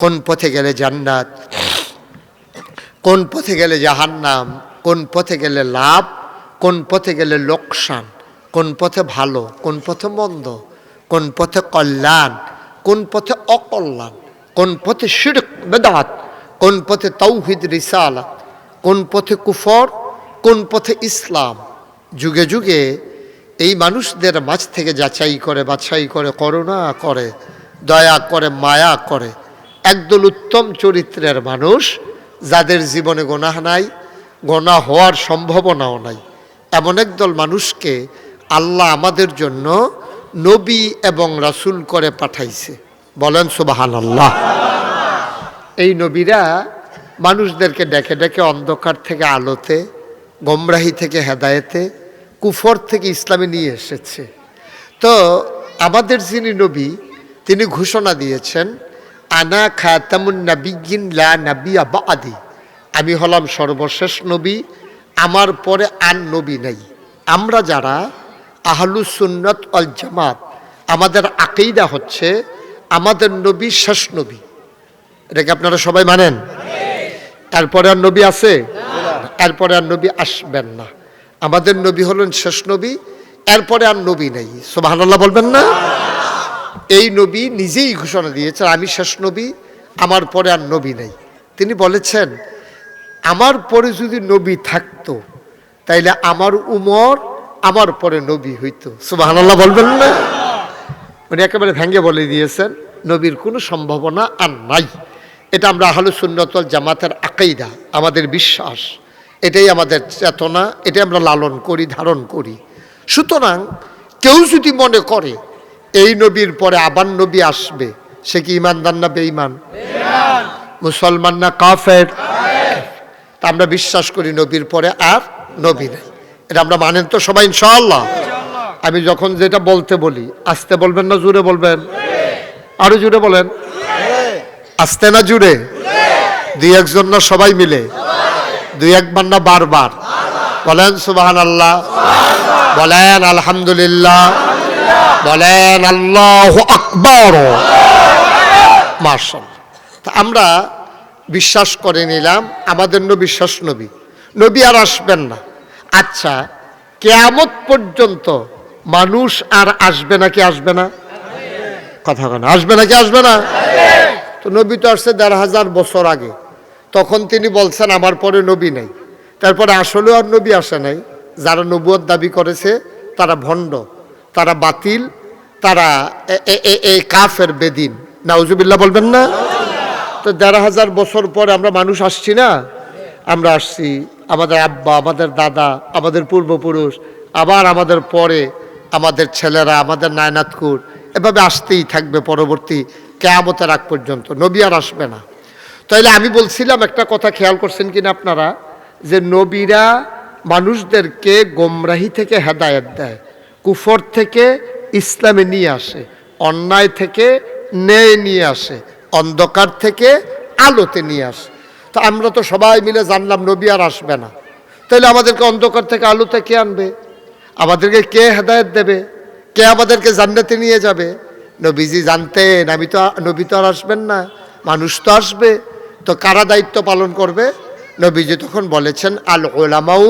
কোন পথে গেলে জান্নাত কোন পথে গেলে জাহান্নাম কোন পথে গেলে লাভ কোন পথে গেলে লোকসান কোন পথে ভালো কোন পথে মন্দ কোন পথে কল্যাণ কোন পথে অকল্যাণ কোন পথে শিরক বেদাত কোন পথে তৌহিদ রিসালাত কোন পথে কুফর কোন পথে ইসলাম যুগে যুগে এই মানুষদের মাছ থেকে যাচাই করে বাছাই করে করুণা করে দয়া করে মায়া করে একদল উত্তম চরিত্রের মানুষ যাদের জীবনে গোনাহ নাই গোনা হওয়ার সম্ভাবনাও নাই। এমন একদল মানুষকে আল্লাহ আমাদের জন্য নবী এবং রাসুল করে পাঠাইছে। বলেন সুবাহান আল্লাহ এই নবীরা মানুষদেরকে ডেকে ডেকে অন্ধকার থেকে আলোতে, গোমরাহি থেকে হেদায়েতে, কুফর থেকে ইসলামে নিয়ে এসেছে। তো আমাদের যিনি নবী, তিনি ঘোষণা দিয়েছেন আনা খাতামুন নাবিগিন লা নাবিয়া বাদি। আমি হলাম সর্বশেষ নবী, আমার পরে আর নবী নাই। আমরা যারা আহলু সুন্নত অল জামাত, আমাদের আকেইদা হচ্ছে আমাদের নবী শেষ নবী। এটাকে আপনারা সবাই মানেন? তারপরে আর নবী আছে? এরপরে আর নবী আসবেন না। আমাদের নবী হলেন শেষ নবী, এরপরে আর নবী নেই। সোবাহান্লাহ বলবেন না? এই নবী নিজেই ঘোষণা দিয়েছেন, আমি শেষ নবী, আমার পরে আর নবী নেই। তিনি বলেছেন, আমার পরে যদি নবী থাকতো, তাইলে আমার উমর আমার পরে নবী হইতো। সুবাহান্লাহ বলবেন না? উনি একেবারে ভেঙ্গে বলে দিয়েছেন, নবীর কোনো সম্ভাবনা আর নাই। এটা আমরা আহলে সুন্নতল জামাতের আকাইদা আমাদের বিশ্বাস। এটাই আমাদের চেতনা, এটাই আমরা লালন করি, ধারণ করি। সুতরাং কেউ যদি মনে করে এই নবীর পরে আবার নবী আসবে, সে কি ইমানদার না বেঈমান? মুসলমান না কাফের? তা আমরা বিশ্বাস করি নবীর পরে আর নবী নেই। এটা আমরা মানেন তো সবাই, ইনশাআল্লাহ। আমি যখন যেটা বলতে বলি, আসতে বলবেন না জুড়ে বলবেন? আরও জুড়ে বলেন? আসতে না জুড়ে দুই একজন না সবাই মিলে? দুই একবার না বারবার? বলেন সুবাহান আল্লাহ বলেন আলহামদুলিল্লাহ। বলেন আল্লাহ আকবর। মার্শাল তা আমরা বিশ্বাস করে নিলাম, আমাদের শেষ নবী। নবী আর আসবেন না। আচ্ছা কেয়ামত পর্যন্ত মানুষ আর আসবে নাকি আসবে না? কথা কেন, আসবে নাকি আসবে না? তো নবী তো আসছে দেড় হাজার বছর আগে। তখন তিনি বলছেন, আমার পরে নবী নাই। তারপরে আসলেও আর নবী আসে নাই। যারা নবুয়ত দাবি করেছে, তারা ভণ্ড। তারা বাতিল, তারা এই কাফের বেদিন। নাউজুবিল্লাহ বলবেন না? তো দেড় হাজার বছর পরে আমরা মানুষ আসছি না? আমরা আসছি আমাদের আব্বা, আমাদের দাদা, আমাদের পূর্বপুরুষ, আবার আমাদের পরে আমাদের ছেলেরা, আমাদের নায়নাতকুর, এভাবে আসতেই থাকবে পরবর্তী কেয়ামতের আগ পর্যন্ত। নবী আর আসবে না। তাইলে আমি বলছিলাম একটা কথা, খেয়াল করছেন কিনা আপনারা? যে নবীরা মানুষদেরকে গোমরাহি থেকে হেদায়েত দেয়। কুফর থেকে ইসলামে নিয়ে আসে, অন্যায় থেকে ন্যায় নিয়ে আসে, অন্ধকার থেকে আলোতে নিয়ে আসে। তা আমরা তো সবাই মিলে জানলাম নবী আর আসবে না। তাহলে আমাদেরকে অন্ধকার থেকে আলোতে কে আনবে? আমাদেরকে কে হেদায়ত দেবে? কে আমাদেরকে জান্নাতে নিয়ে যাবে? নবীজি জানতেন, আমি তো নবী তো আর আসবেন না, মানুষ তো আসবে। তো কারা দায়িত্ব পালন করবে? নবীজি তখন বলেছেন আল ওলামাউ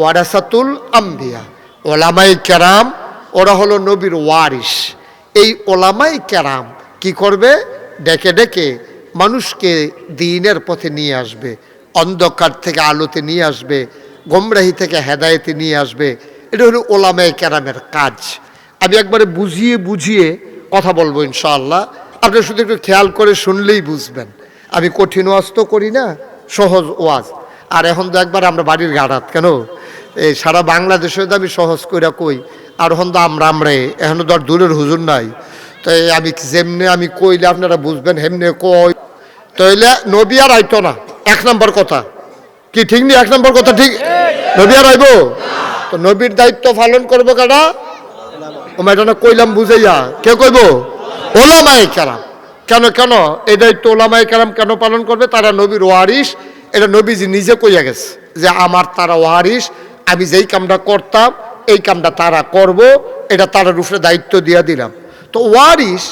ওয়ারাসাতুল আম্বিয়া। ওলামাই কেরাম, ওরা হলো নবীর ওয়ারিস এই ওলামাই কেরাম কি করবে? ডেকে ডেকে মানুষকে দিনের পথে নিয়ে আসবে, অন্ধকার থেকে আলোতে নিয়ে আসবে, গোমরাহি থেকে হেদায়েতে নিয়ে আসবে। এটা হলো ওলামাই কেরামের কাজ। আমি একবারে বুঝিয়ে বুঝিয়ে কথা বলব ইনশাআল্লাহ। আপনি শুধু একটু খেয়াল করে শুনলেই বুঝবেন। আমি কঠিন ওয়াজ তো করি না, সহজ ওয়াজ। আর এখন তো একবার আমরা বাড়ির গাড়াত, কেন? এই সারা বাংলাদেশে আমি সহজ কইরা কই, আর হন তো আমরা আমরাই, এখন তো আর দূরের হুজুর নাই। তো আমি যেমনি আমি কইলে আপনারা বুঝবেন, হেমনে কই। তাইলে নবী আর আইতো না, এক নম্বর কথা। কি ঠিক নি? এক নম্বর কথা ঠিক? নবী আর আইব? তো নবীর দায়িত্ব পালন করব কারা? ওমা এটা কইলাম বুঝাইয়া। কে কইব? ওলামায়ে কেরাম। কেন কেন? এই দায়িত্ব ওলামায়ে কেরাম কেন পালন করবে? তারা নবীর ওয়ারিস এটা নবীজি নিজে কইয়া গেছে যে আমার তারা ওয়ারিস আমি যেই কামটা করতাম, এই কামটা তারা করব, এটা তারা রুফরে দায়িত্ব দিয়ে দিলাম। তো ওয়ারিস